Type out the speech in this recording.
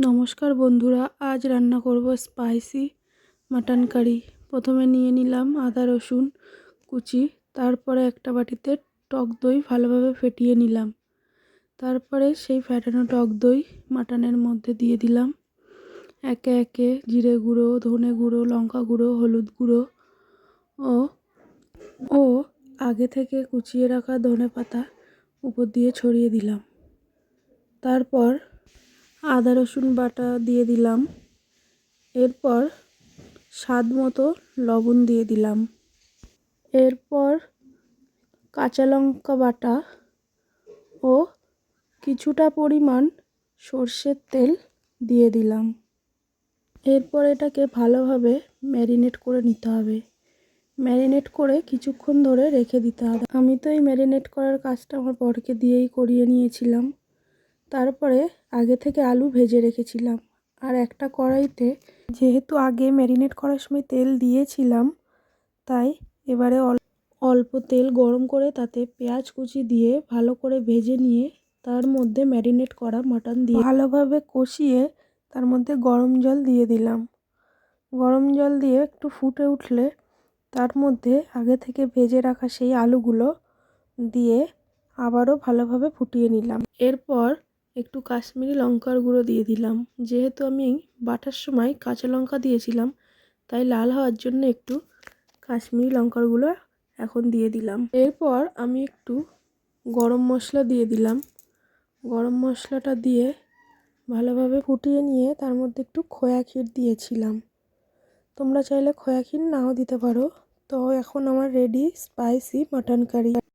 নমস্কার বন্ধুরা, আজ রান্না করব স্পাইসি মাটন কারি। প্রথমে নিয়ে নিলাম আদা, রসুন, কুচি, তারপরে একটা বাটিতে টক দই ভালোভাবে ফেটিয়ে নিলাম। তারপরে সেই ফ্যাটানো টক দই মাটনের মধ্যে দিয়ে দিলাম। একে একে জিরে গুঁড়ো, ধনে গুঁড়ো, লঙ্কা গুঁড়ো, হলুদ গুঁড়ো ও ও আগে থেকে কুচিয়ে রাখা ধনে পাতা উপর দিয়ে ছড়িয়ে দিলাম। তারপর আদা, রসুন বাটা দিয়ে দিলাম। এরপর স্বাদ মতো লবণ দিয়ে দিলাম। এরপর কাঁচা লঙ্কা বাটা ও কিছুটা পরিমাণ সর্ষের তেল দিয়ে দিলাম। এরপর এটাকে ভালোভাবে ম্যারিনেট করে নিতে হবে। ম্যারিনেট করে কিছুক্ষণ ধরে রেখে দিতে হবে। আমি তো এই ম্যারিনেট করার কাজটা আমার বরকে দিয়েই করিয়ে নিয়েছিলাম। তারপরে আগে থেকে আলু ভেজে রেখেছিলাম। আর একটা কড়াইতে যেহেতু আগে ম্যারিনেট করার সময় তেল দিয়েছিলাম, তাই এবারে অল্প তেল গরম করে তাতে পেঁয়াজ কুচি দিয়ে ভালো করে ভেজে নিয়ে তার মধ্যে ম্যারিনেট করা মাটন দিয়ে ভালোভাবে কষিয়ে তার মধ্যে গরম জল দিয়ে দিলাম। গরম জল দিয়ে একটু ফুটে উঠলে তার মধ্যে আগে থেকে ভেজে রাখা সেই আলুগুলো দিয়ে আবারও ভালোভাবে ফুটিয়ে নিলাম। এরপর একটু কাশ্মীরি লঙ্কার গুঁড়ো দিয়ে দিলাম। যেহেতু আমি বাটার সময় কাঁচা লঙ্কা দিয়েছিলাম, তাই লাল হওয়ার জন্য একটু কাশ্মীরি লঙ্কার গুঁড়ো এখন দিয়ে দিলাম। এরপর আমি একটু গরম মশলা দিয়ে দিলাম। গরম মশলাটা দিয়ে ভালোভাবে ফুটিয়ে নিয়ে তার মধ্যে একটু খোয়া ক্ষীর দিয়েছিলাম। তোমরা চাইলে খোয়া ক্ষীর নাও দিতে পারো। তো এখন আমার রেডি স্পাইসি মাটন কারি